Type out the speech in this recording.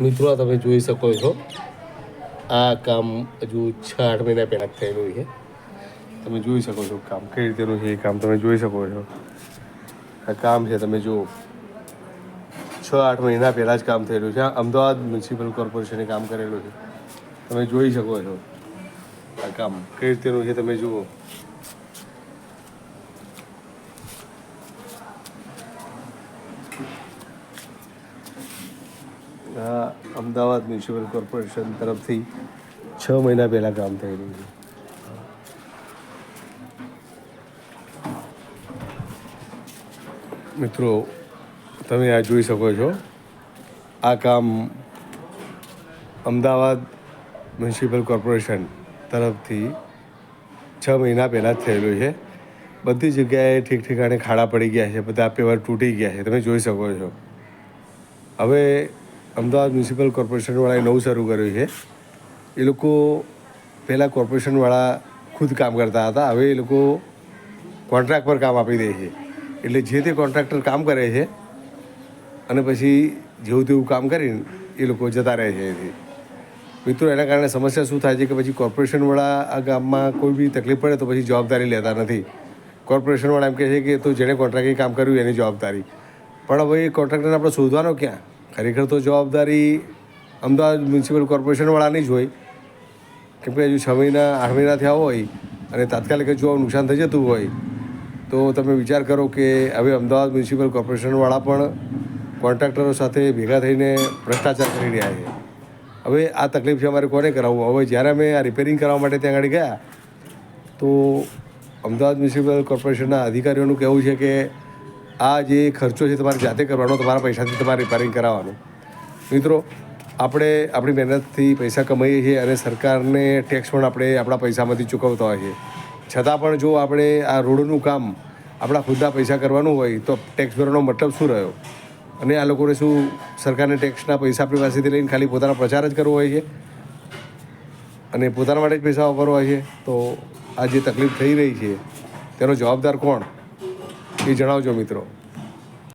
મિત્રો તમે જોઈ શકો છો. આ કામ હજુ છ, આઠ મહિના પહેલાં જ થયેલું છે. તમે જોઈ શકો છો કામ કઈ રીતેનું છે એ કામ તમે જોઈ શકો છો. આ કામ છે, તમે જુઓ. છ, આઠ મહિના પહેલાં જ કામ થયેલું છે. આ અમદાવાદ મ્યુનિસિપલ કોર્પોરેશને કામ કરેલું છે. તમે જોઈ શકો છો આ કામ કઈ રીતેનું છે, તમે જુઓ. અમદાવાદ મ્યુનિસિપલ કોર્પોરેશન તરફથી છ મહિના પહેલાં કામ થયેલું છે. મિત્રો, તમે આ જોઈ શકો છો, આ કામ અમદાવાદ મ્યુનિસિપલ કોર્પોરેશન તરફથી છ મહિના પહેલાં જ થયેલું છે. બધી જગ્યાએ ઠીક ઠીકાણે ખાડા પડી ગયા છે, બધા પેવર તૂટી ગયા છે, તમે જોઈ શકો છો. હવે અમદાવાદ મ્યુનિસિપલ કોર્પોરેશનવાળાએ નવું શરૂ કર્યું છે. એ લોકો પહેલાં કોર્પોરેશનવાળા ખુદ કામ કરતા હતા. હવે એ લોકો કોન્ટ્રાક્ટ પર કામ આપી દે છે. એટલે જે તે કોન્ટ્રાક્ટર કામ કરે છે અને પછી જેવું તેવું કામ કરીને એ લોકો જતા રહે છે એથી મિત્રો, એના કારણે સમસ્યા શું થાય છે કે પછી કોર્પોરેશનવાળા આ ગામમાં કોઈ બી તકલીફ પડે તો પછી જવાબદારી લેતા નથી. કોર્પોરેશનવાળા એમ કહે છે કે તો જેણે કોન્ટ્રાક્ટે કામ કર્યું એની જવાબદારી. પણ હવે એ કોન્ટ્રાક્ટરને આપણે શોધવાનો ક્યાં? ખરેખર તો જવાબદારી અમદાવાદ મ્યુનિસિપલ કોર્પોરેશનવાળાની જ હોય. કેમ કે હજુ છ મહિના, આઠ મહિના થયા હોય અને તાત્કાલિક જ નુકસાન થઈ જતું હોય, તો તમે વિચાર કરો કે હવે અમદાવાદ મ્યુનિસિપલ કોર્પોરેશનવાળા પણ કોન્ટ્રાક્ટરો સાથે ભેગા થઈને ભ્રષ્ટાચાર કરી રહ્યા છે. હવે આ તકલીફ છે અમારે કોને કરાવવું? હવે જ્યારે અમે આ રિપેરિંગ કરવા માટે ત્યાં આગળ ગયા, તો અમદાવાદ મ્યુનિસિપલ કોર્પોરેશનના અધિકારીઓનું કહેવું છે કે આ જે ખર્ચો છે તમારે જાતે કરવાનો, તમારા પૈસાથી તમારે રિપેરિંગ કરાવવાનું. મિત્રો, આપણે આપણી મહેનતથી પૈસા કમાઈએ છીએ અને સરકારને ટેક્સ પણ આપણે આપણા પૈસામાંથી ચૂકવતા છે છતાં પણ જો આપણે આ રોડનું કામ આપણા ખુદના પૈસા કરવાનું હોય, તો ટેક્સ ભરવાનો મતલબ શું રહ્યો? અને આ લોકોને શું સરકારને ટેક્સના પૈસા આપણી પાસેથી લઈને ખાલી પોતાનો પ્રચાર જ કરવો હોય છે? અને પોતાના માટે જ પૈસા વાપરવા છે? તો આ જે તકલીફ થઈ રહી છે, તેનો જવાબદાર કોણ? એ જણાવજો મિત્રો.